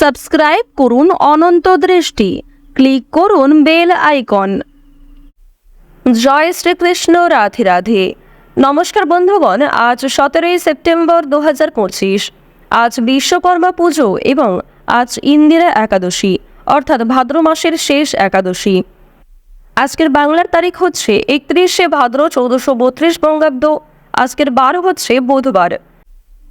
Subscribe করুন অনন্ত দৃষ্টি। Click করুন বেল আইকন। জয় শ্রীকৃষ্ণ, রাধে রাধে। নমস্কার বন্ধুগণ, আজ সতেরোই সেপ্টেম্বর দু হাজার পঁচিশ। আজ বিশ্বকর্মা পুজো এবং আজ ইন্দিরা একাদশী, অর্থাৎ ভাদ্র মাসের শেষ একাদশী। আজকের বাংলার তারিখ হচ্ছে একত্রিশে ভাদ্র চৌদ্দশো বত্রিশ বঙ্গাব্দ। আজকের বার হচ্ছে বুধবার।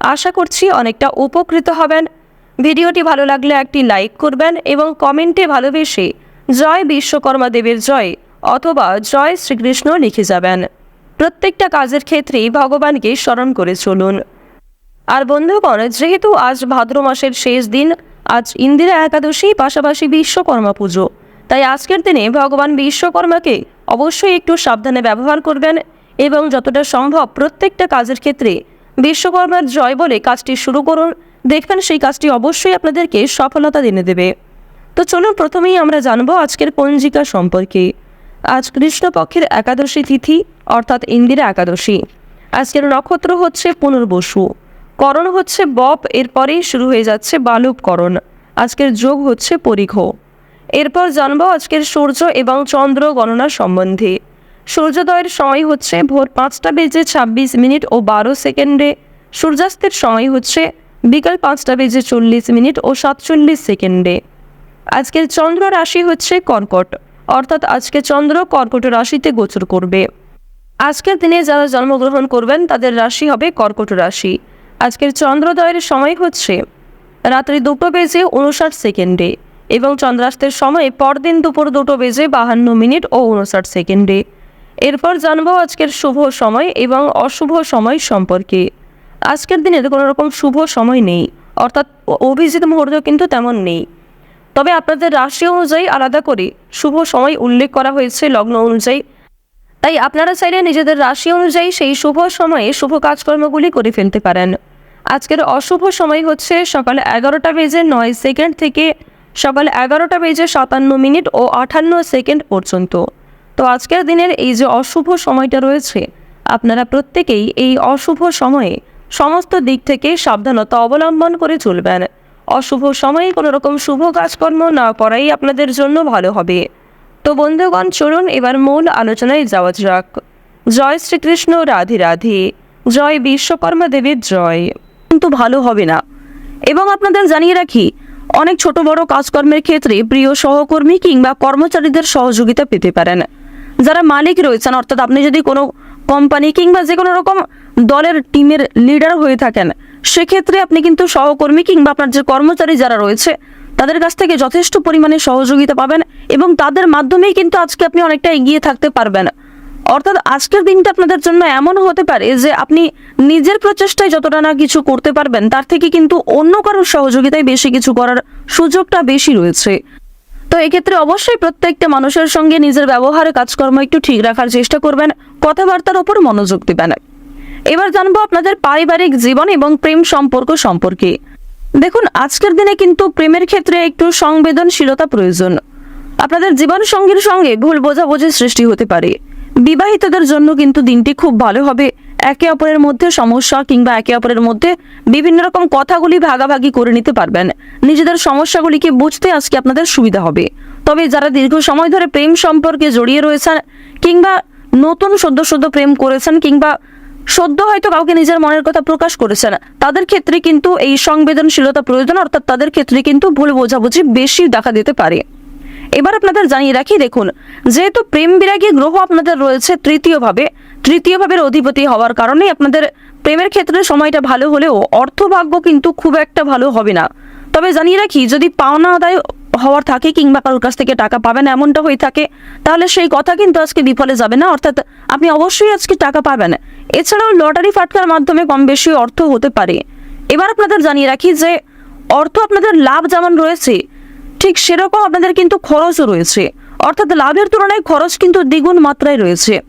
আশা করছি অনেকটা উপকৃত হবেন। ভিডিওটি ভালো লাগলে একটি লাইক করবেন এবং কমেন্টে ভালোবেসে জয় বিশ্বকর্মা দেবের জয় অথবা জয় শ্রীকৃষ্ণ লিখে যাবেন। প্রত্যেকটা কাজের ক্ষেত্রেই ভগবানকে স্মরণ করে চলুন। আর বন্ধুগণ, যেহেতু আজ ভাদ্র মাসের শেষ দিন, আজ ইন্দিরা একাদশী, পাশাপাশি বিশ্বকর্মা পুজো, তাই আজকের দিনে ভগবান বিশ্বকর্মাকে অবশ্যই একটু সাবধানে ব্যবহার করবেন এবং যতটা সম্ভব প্রত্যেকটা কাজের ক্ষেত্রে বিশ্বকর্মার জয় বলে কাজটি শুরু করুন। দেখবেন সেই কাজটি অবশ্যই আপনাদেরকে সফলতা এনে দেবে। তো চলুন প্রথমেই আমরা জানব আজকের পঞ্জিকা সম্পর্কে। আজ কৃষ্ণপক্ষের একাদশী তিথি, অর্থাৎ ইন্দিরা একাদশী। আজকের নক্ষত্র হচ্ছে পুনর্বসু। করণ হচ্ছে বপ, এরপরেই শুরু হয়ে যাচ্ছে বালুকরণ আজকের যোগ হচ্ছে পরিঘ। এরপর জানব আজকের সূর্য এবং চন্দ্র গণনা সম্বন্ধে। সূর্যোদয়ের সময় হচ্ছে ভোর পাঁচটা বেজে ছাব্বিশ মিনিট ও বারো সেকেন্ডে। সূর্যাস্তের সময় হচ্ছে বিকাল পাঁচটা বেজে চল্লিশ মিনিট ও সাতচল্লিশ সেকেন্ডে। আজকের চন্দ্র রাশি হচ্ছে কর্কট, অর্থাৎ আজকে চন্দ্র কর্কট রাশিতে গোচর করবে। আজকের দিনে যারা জন্মগ্রহণ করবেন, তাদের রাশি হবে কর্কট রাশি। আজকের চন্দ্রোদয়ের সময় হচ্ছে রাত্রি দুটো বেজে উনষাট সেকেন্ডে এবং চন্দ্রাস্তের সময় পরদিন দুপুর দুটো বেজে বাহান্ন মিনিট ও উনষাট সেকেন্ডে। এরপর জানব আজকের শুভ সময় এবং অশুভ সময় সম্পর্কে। আজকের দিনে কোনো রকম শুভ সময় নেই, অর্থাৎ অভিজিৎ মুহূর্ত কিন্তু তেমন নেই। তবে আপনাদের রাশি অনুযায়ী আলাদা করে শুভ সময় উল্লেখ করা হয়েছে লগ্ন অনুযায়ী। তাই আপনারা চাইলে নিজেদের রাশি অনুযায়ী সেই শুভ সময়ে শুভ কাজকর্মগুলি করে ফেলতে পারেন। আজকের অশুভ সময় হচ্ছে সকাল এগারোটা বেজে নয় সেকেন্ড থেকে সকাল এগারোটা বেজে সাতান্ন মিনিট ও আঠান্ন সেকেন্ড পর্যন্ত। তো আজকের দিনের এই যে অশুভ সময়টা রয়েছে, আপনারা প্রত্যেকেই এই অশুভ সময়ে সমস্ত দিক থেকে সাবধানতা অবলম্বন করে চলবেন। অশুভ সময়ে কোনো রকম শুভ কাজকর্ম না করাই আপনাদের জন্য ভালো হবে। তো বন্ধুগণ, চলুন এবার মূল আলোচনায় যাওয়া যাক। জয় শ্রীকৃষ্ণ, রাধে রাধে। জয় বিশ্বকর্মা দেবীর জয়। কিন্তু ভালো হবে না। এবং আপনাদের জানিয়ে রাখি, অনেক ছোট বড় কাজকর্মের ক্ষেত্রে প্রিয় সহকর্মী কিংবা কর্মচারীদের সহযোগিতা পেতে পারেন। যারা মালিক রয়েছেন, অর্থাৎ আপনি যদি কোনো কোম্পানি কিংবা যে কোনো রকম দলের টিমের লিডার হয়ে থাকেন, সেক্ষেত্রে আপনি কিন্তু সহকর্মী কিংবা আপনার যে কর্মচারী যারা রয়েছে, তাদের কাছ থেকে যথেষ্ট পরিমাণে সহযোগিতা পাবেন এবং তাদের মাধ্যমেই কিন্তু আজকে আপনি অনেকটা এগিয়ে থাকতে পারবেন। অর্থাৎ আজকের দিনটা আপনাদের জন্য এমন হতে পারে যে আপনি নিজের প্রচেষ্টায় যতটা না কিছু করতে পারবেন, তার থেকে কিন্তু অন্য কারোর সহযোগিতায় বেশি কিছু করার সুযোগটা বেশি রয়েছে। তো এক্ষেত্রে অবশ্যই প্রত্যেকটা মানুষের সঙ্গে নিজের ব্যবহারে, কাজকর্ম একটু ঠিক রাখার চেষ্টা করবেন। কথাবার্তার ওপর মনোযোগ দেবেন। এবার জানব আপনাদের পারিবারিক জীবন এবং প্রেম সম্পর্ক সম্পর্কে। দেখুন, আজকের দিনে কিন্তু প্রেমের ক্ষেত্রে একটু সংবেদনশীলতা প্রয়োজন। আপনাদের জীবন সঙ্গীর সঙ্গে ভুল বোঝাবুঝির সৃষ্টি হতে পারে। বিবাহিতদের জন্য কিন্তু দিনটি খুব ভালো হবে। একে অপরের মধ্যে সমস্যা কিংবা একে অপরের মধ্যে বিভিন্ন রকম কথাগুলি ভাগাভাগি করে নিতে পারবেন। নিজেদের সমস্যাগুলিকে বুঝতে আজকে আপনাদের সুবিধা হবে। তবে যারা দীর্ঘ সময় ধরে প্রেম সম্পর্কে জড়িয়ে রয়েছেন কিংবা নতুন সদ্য সদ্য প্রেম করেছেন কিংবা সদ্য হয়তো কাউকে নিজের মনের কথা প্রকাশ করেছেন, তাদের ক্ষেত্রে কিন্তু এই সংবেদনশীলতা প্রয়োজন, অর্থাৎ তাদের ক্ষেত্রে কিন্তু ভুল বোঝাবুঝি বেশি দেখা দিতে পারে। এবার আপনাদের জানিয়ে রাখি, দেখুন, যেহেতু প্রেম বিরাগী গ্রহ আপনাদের রয়েছে তৃতীয় ভাবে তৃতীয় ভাবের অধিপতি হওয়ার কারণে আপনাদের প্রেমের ক্ষেত্রে সময়টা ভালো হলেও অর্থভাগ্য কিন্তু খুব একটা ভালো হবে না। তবে জানিয়ে রাখি, যদি পাওনা আদায় হওয়ার থাকে কিংবা কারোর কাছ থেকে টাকা পাবেন, এমনটা হয়ে থাকে, তাহলে সেই কথা কিন্তু আজকে বিফলে যাবে না। অর্থাৎ আপনি অবশ্যই আজকে টাকা পাবেন। এছাড়াও লটারি ফাটকার মাধ্যমে কম বেশি অর্থ হতে পারে। এবার আপনাদের জানিয়ে রাখি যে, অর্থ আপনাদের লাভ যেমন রয়েছে ঠিক সেরকম আপনাদের কিন্তু খরচও রয়েছে। অর্থাৎ লাভের তুলনায় খরচ কিন্তু দ্বিগুণ মাত্রায় রয়েছে।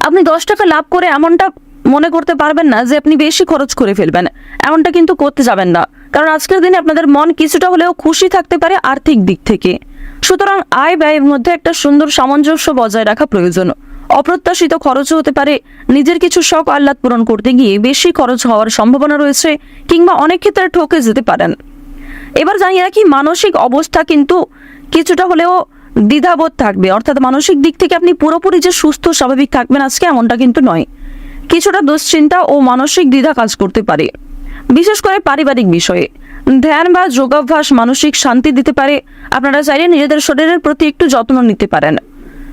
আপনি দশ টাকা লাভ করে এমনটা মনে করতে পারবেন না যে আপনি বেশি খরচ করে ফেলবেন। এমনটা কিন্তু করতে যাবেন না। কারণ আজকের দিনে আপনাদের মন কিছুটা হলেও খুশি থাকতে পারে আর্থিক দিক থেকে। সুতরাং আয় ব্যয়ের মধ্যে একটা সুন্দর সামঞ্জস্য বজায় রাখা প্রয়োজন। অপ্রত্যাশিত খরচও হতে পারে। নিজের কিছু শখ আহ্লাদ পূরণ করতে গিয়ে বেশি খরচ হওয়ার সম্ভাবনা রয়েছে কিংবা অনেক ক্ষেত্রে ঠকে যেতে পারেন। এবার জানিয়ে রাখি, মানসিক অবস্থা কিন্তু কিছুটা হলেও দ্বিধাবোধ থাকবে। অর্থাৎ মানসিক দিক থেকে আপনি পুরোপুরি যে সুস্থ, স্বাভাবিক থাকবেন, আজকে এমনটা কিন্তু নয়। কিছুটা দুশ্চিন্তা ও মানসিক দ্বিধা কাজ করতে পারে। বিশেষ করে পারিবারিক বিষয়ে। ধ্যান বা যোগাভ্যাস মানসিক শান্তি দিতে পারে। আপনারা চাইলে নিজেদের শরীরের প্রতি একটু যত্ন নিতে পারেন।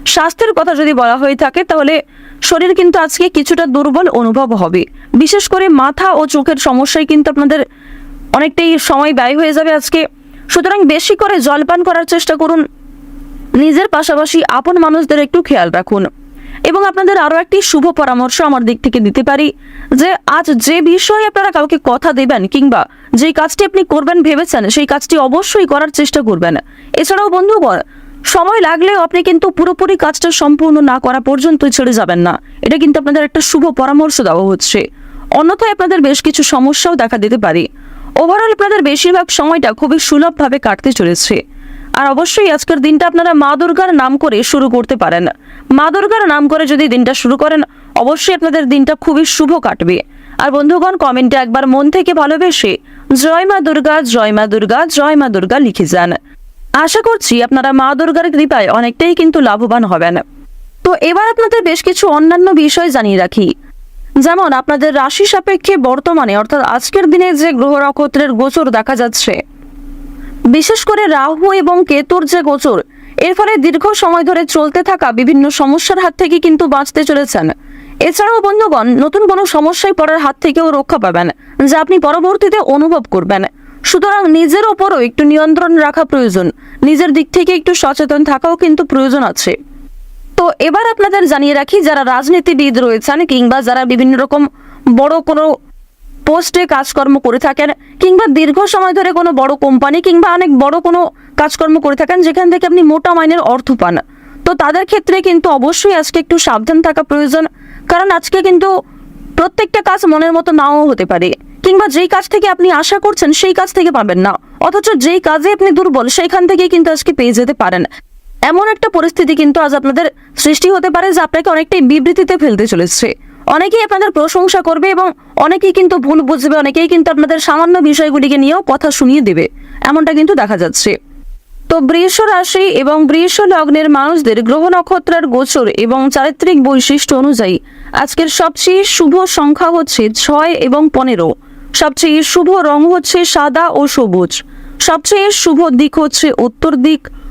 স্বাস্থ্যের কথা যদি বলা হয়ে থাকে, তাহলে শরীর কিন্তু আজকে কিছুটা দুর্বল অনুভব হবে। বিশেষ করে মাথা ও চোখের সমস্যায় কিন্তু আপনাদের অনেকটাই সময় ব্যয় হয়ে যাবে আজকে। সুতরাং বেশি করে জলপান করার চেষ্টা করুন। নিজের পাশাপাশি আপন মানুষদের একটু খেয়াল রাখুন। এবং আপনাদের আরও একটি শুভ পরামর্শ আমার দিক থেকে দিতে পারি, যে আজ যে বিষয়ে আপনারা কাউকে কথা দেবেন কিংবা যেই কাজটি আপনি করবেন ভেবেছেন, সেই কাজটি অবশ্যই করার চেষ্টা করবেন। এছাড়াও বন্ধুগণ, সময় লাগলেও আপনি কিন্তু পুরোপুরি কাজটা সম্পূর্ণ না করা পর্যন্তই ছেড়ে যাবেন না। এটা কিন্তু আপনাদের একটা শুভ পরামর্শ দেওয়া হচ্ছে। অন্যথায় আপনাদের বেশ কিছু সমস্যাও দেখা দিতে পারে। ওভারঅল আপনাদের বেশিরভাগ সময়টা খুবই সুলভভাবে কাটতে চলেছে। আর অবশ্যই আজকের দিনটা আপনারা মা দুর্গার নাম করে শুরু করতে পারেন। মা দুর্গার নাম করে যদি দিনটা শুরু করেন, অবশ্যই আপনাদের দিনটা খুবই শুভ কাটবে। আর বন্ধুগণ, কমেন্টে একবার মন থেকে ভালোবেসে জয় মা দুর্গা, জয় মা দুর্গা, জয় মা দুর্গা লিখে যান। আশা করছি আপনারা মা দুর্গার কৃপায় অনেকটাই কিন্তু লাভবান হবেন। তো এবার আপনাদের বেশ কিছু অন্যান্য বিষয় জানিয়ে রাখি। যেমন আপনাদের রাশি সাপেক্ষে বর্তমানে, অর্থাৎ আজকের দিনে যে গ্রহ নক্ষত্রের গোচর দেখা যাচ্ছে। বিশেষ করে রাহু এবং কেতুর যে গোচর, এর ফলে দীর্ঘ সময় ধরে চলতে থাকা বিভিন্ন সমস্যার হাত থেকে কিন্তু বাঁচতে চলেছেন। এছাড়াও বন্ধুগণ, নতুন কোনো সমস্যায় পড়ার হাত থেকেও রক্ষা পাবেন, যা আপনি পরবর্তীতে অনুভব করবেন। সুতরাং নিজের ওপরও একটু নিয়ন্ত্রণ রাখা প্রয়োজন। নিজের দিক থেকে একটু সচেতন থাকাও কিন্তু প্রয়োজন আছে। তো এবার আপনাদের জানিয়ে রাখি, যারা রাজনীতিবিদ রয়েছেন কিংবা যারা বিভিন্ন রকম বড় কোনো পোস্টে কাজকর্ম করে থাকেন কিংবা দীর্ঘ সময় ধরে কোনো বড় কোম্পানি কিংবা অনেক বড় কোনো কাজকর্ম করে থাকেন, যেখান থেকে আপনি মোটা মাইনের অর্থ পান, তো তাদের ক্ষেত্রে কিন্তু অবশ্যই আজকে একটু সাবধান থাকা প্রয়োজন। কারণ আজকে কিন্তু প্রত্যেকটা কাজ মনের মতো নাও হতে পারে, কিংবা যেই কাজ থেকে আপনি আশা করছেন সেই কাজ থেকে পাবেন না, অথচ যেই কাজে আপনি দুর্বল, সেইখান থেকে কিন্তু আজকে পেয়ে যেতে পারেন। এমন একটা পরিস্থিতি কিন্তু আজ আপনাদের সৃষ্টি হতে পারে যে আপনাকে অনেকটাই বিবৃতিতে ফেলতে চলেছে। অনেকেই আপনাদের প্রশংসা করবে এবং অনেকেই কিন্তু ভুল বুঝবে, অনেকেই কিন্তু আপনাদের সামান্য বিষয়গুলিকে নিয়েও কথা শুনিয়ে দেবে। এমনটা কিন্তু দেখা যাচ্ছে। তো বৃষ রাশি এবং বৃষ লগ্নের মানুষদের গ্রহ নক্ষত্রের গোচর এবং চারিত্রিক বৈশিষ্ট্য অনুযায়ী আজকের সবচেয়ে শুভ সংখ্যা হচ্ছে ছয় এবং পনেরো। সবচেয়ে শুভ রং হচ্ছে সাদা ও সবুজ। সবচেয়ে শুভ দিক হচ্ছে উত্তর দিক।